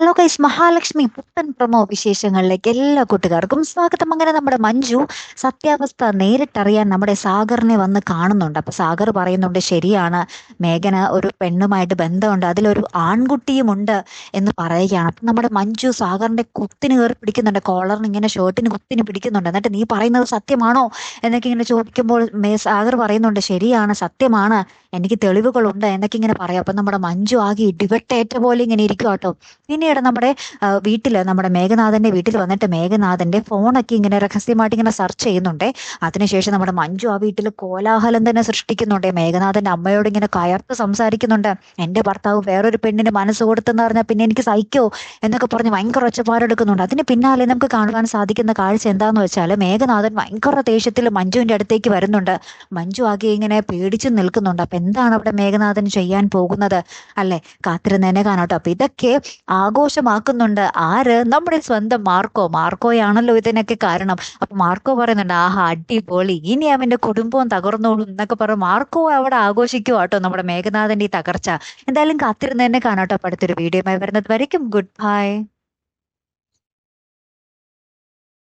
Hello guys Mahalakshmi പുത്തൻ promo വിശേഷങ്ങളിലേക്ക് എല്ലാ കൂട്ടുകാർക്കും സ്വാഗതം. അങ്ങനെ നമ്മുടെ മഞ്ജു സത്യാവസ്ഥ നേരിട്ടറിയാൻ നമ്മുടെ സാഗറിനെ വന്ന് കാണുന്നുണ്ട്. അപ്പൊ സാഗർ പറയുന്നുണ്ട് ശരിയാണ് മേഘന ഒരു പെണ്ണുമായിട്ട് ബന്ധമുണ്ട് അതിലൊരു ആൺകുട്ടിയുമുണ്ട് എന്ന് പറയുകയാണ്. അപ്പൊ നമ്മുടെ മഞ്ജു സാഗറിന്റെ കുത്തിന് കയറി പിടിക്കുന്നുണ്ട് കോളറിന് ഇങ്ങനെ ഷർട്ടിന് കുത്തിന് പിടിക്കുന്നുണ്ട്. എന്നിട്ട് നീ പറയുന്നത് സത്യമാണോ? എന്നൊക്കെ ഇങ്ങനെ ചോദിക്കുമ്പോൾ സാഗർ പറയുന്നുണ്ട് ശരിയാണ് സത്യമാണ് എനിക്ക് തെളിവുകളുണ്ട് എന്നൊക്കെ ഇങ്ങനെ പറയാം. അപ്പൊ നമ്മുടെ മഞ്ജു ആകെ ഇടിവെട്ടേറ്റ പോലെ ഇങ്ങനെ ഇരിക്കും കേട്ടോ പിന്നീട് നമ്മുടെ വീട്ടിൽ നമ്മുടെ മേഘനാഥന്റെ വീട്ടിൽ വന്നിട്ട് മേഘനാഥന്റെ ഫോണൊക്കെ ഇങ്ങനെ രഹസ്യമായിട്ട് ഇങ്ങനെ സെർച്ച് ചെയ്യുന്നുണ്ടേ. അതിനുശേഷം നമ്മുടെ മഞ്ജു ആ വീട്ടിൽ കോലാഹലം തന്നെ സൃഷ്ടിക്കുന്നുണ്ട്. മേഘനാഥന്റെ അമ്മയോട് ഇങ്ങനെ കയർത്ത് സംസാരിക്കുന്നുണ്ട്. എന്റെ ഭർത്താവ് വേറൊരു പെണ്ണിന് മനസ്സ് കൊടുത്തെന്ന് പറഞ്ഞാൽ പിന്നെ എനിക്ക് സഹിക്കോ? എന്നൊക്കെ പറഞ്ഞ് ഭയങ്കര ഒച്ചപ്പാടെടുക്കുന്നുണ്ട്. അതിന് പിന്നാലെ നമുക്ക് കാണുവാൻ സാധിക്കുന്ന കാഴ്ച എന്താന്ന് വെച്ചാൽ മേഘനാഥൻ ഭയങ്കര ദേഷ്യത്തിൽ മഞ്ജുവിന്റെ അടുത്തേക്ക് വരുന്നുണ്ട്. മഞ്ജു ആകെ ഇങ്ങനെ പേടിച്ചു നിൽക്കുന്നുണ്ട്. അപ്പൊ എന്താണ് അവിടെ മേഘനാഥൻ ചെയ്യാൻ പോകുന്നത്? അല്ലെ? കാത്തിരുന്നേനെ കാണാട്ടോ അപ്പൊ ഇതൊക്കെ ആഘോഷമാക്കുന്നുണ്ട് ആര്? നമ്മുടെ സ്വന്തം മാർക്കോ. മാർക്കോയാണല്ലോ ഇതിനൊക്കെ കാരണം. അപ്പൊ മാർക്കോ പറയുന്നുണ്ട് ആഹാ അടിപൊളി. ഇനി അവന്റെ കുടുംബവും തകർന്നോളും എന്നൊക്കെ പറഞ്ഞ് മാർക്കോ അവിടെ ആഘോഷിക്കുക കേട്ടോ നമ്മുടെ മേഘനാഥന്റെ ഈ തകർച്ച. എന്തായാലും കാത്തിരുന്ന് തന്നെ കാണാട്ടോ അടുത്തൊരു വീഡിയോ വരുന്നത് വരയ്ക്കും. Good bye.